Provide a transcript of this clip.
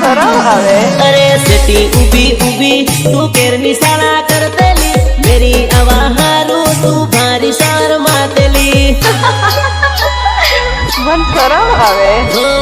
સરળ આવે. અરે સેટી ઊભી ઊભી તું કેરની શાળા કરતેલી. મેરી આવા હારું તું ભારી સાર માતેલી. મન સરળ આવે.